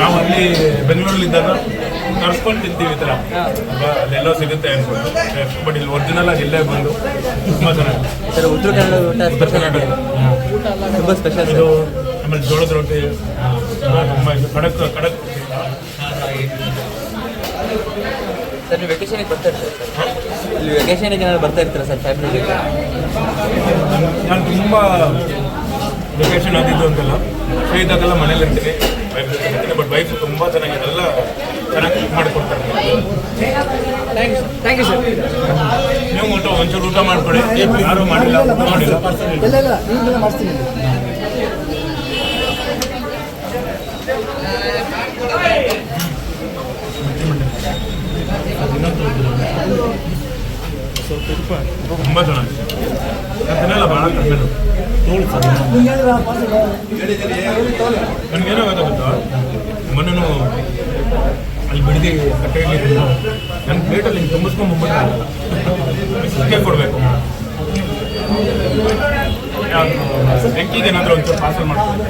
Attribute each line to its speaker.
Speaker 1: ನಾವು ಅಲ್ಲಿ ಬೆಂಗಳೂರಲ್ಲಿದ್ದಾಗ ತರ್ಸ್ಕೊಂಡು ತಿಂತೀವಿ ಈ ಥರ. ಅಲ್ವಾ ಅಲ್ಲೆಲ್ಲೋ ಸಿಗುತ್ತೆ ಅನ್ಕೊಂಡು ಬಟ್ ಇಲ್ಲಿ ಒರಿಜಿನಲ್ ಆಗಿ ಇಲ್ಲೇ ಬಂದು ತುಂಬ ಚೆನ್ನಾಗಿದೆ.
Speaker 2: ಸರ್ ಉತ್ತರ ಕನ್ನಡ ಊಟ
Speaker 1: ಉತ್ತರ
Speaker 2: ತುಂಬ ಸ್ಪೆಷಲ್
Speaker 1: ಇದು ಆಮೇಲೆ ಜೋಳದ ರೊಟ್ಟಿ ತುಂಬ ಇದು ಕಡಕ್ ಕಡಕ್
Speaker 2: ಸರ್ ನೀವು ವೆಕೇಶನಿಗೆ ಬರ್ತಾ ಇರ್ತೀರಾ ಸರ್? ಇಲ್ಲಿ ವೆಕೇಶನಿಗೆ ಏನಾದ್ರು ಬರ್ತಾ ಇರ್ತೀರಾ ಸರ್ ಫ್ಯಾಮಿಲಿ
Speaker 1: ನಾನು ತುಂಬ ವೆಕೇಶನ್ ಅದಿದ್ದು ಅಂತಲ್ಲ. ಫ್ರೀ ಇದ್ದಾಗೆಲ್ಲ ಮನೇಲಿ ಇರ್ತೀನಿ. ವೈಫ್ ಇರ್ತೀನಿ ಬಟ್ ವೈಫ್ ತುಂಬ ಚೆನ್ನಾಗಿ ಎಲ್ಲ ಚೆನ್ನಾಗಿ ಕುಕ್ ಮಾಡಿಕೊಡ್ತಾರೆ.
Speaker 3: ಥ್ಯಾಂಕ್ ಯು ಸರ್
Speaker 1: ನೀವು ಊಟ ಒಂಚೂರು ಊಟ ಮಾಡ್ಕೊಡಿ ಯಾರು ಮಾಡಿಲ್ಲ ಊಟ ಮಾಡಿಲ್ಲ. ತುಂಬ ಚೆನ್ನಾಗಿದೆ ಬಹಳ ಕಮ್ಮಿ. ಭಾಳ ನನಗೇನೋ ಗೊತ್ತಾ ಮೊನ್ನೆ ಅಲ್ಲಿ ಬಿಡದಿ ಕಟ್ಟೆಯಲ್ಲಿ ನನ್ನ ಪ್ಲೇಟಲ್ಲಿ ಹಿಂಗೆ ತುಂಬಿಸ್ಕೊಂಡು ಬಂದ್ಬಿಟ್ಟು ಸಿಕ್ಕೆ ಕೊಡಬೇಕು. ಬೆಂಕಿಗೆ ಏನಾದರೂ ಒಂಚೂರು ಪಾರ್ಸಲ್ ಮಾಡ್ತೀನಿ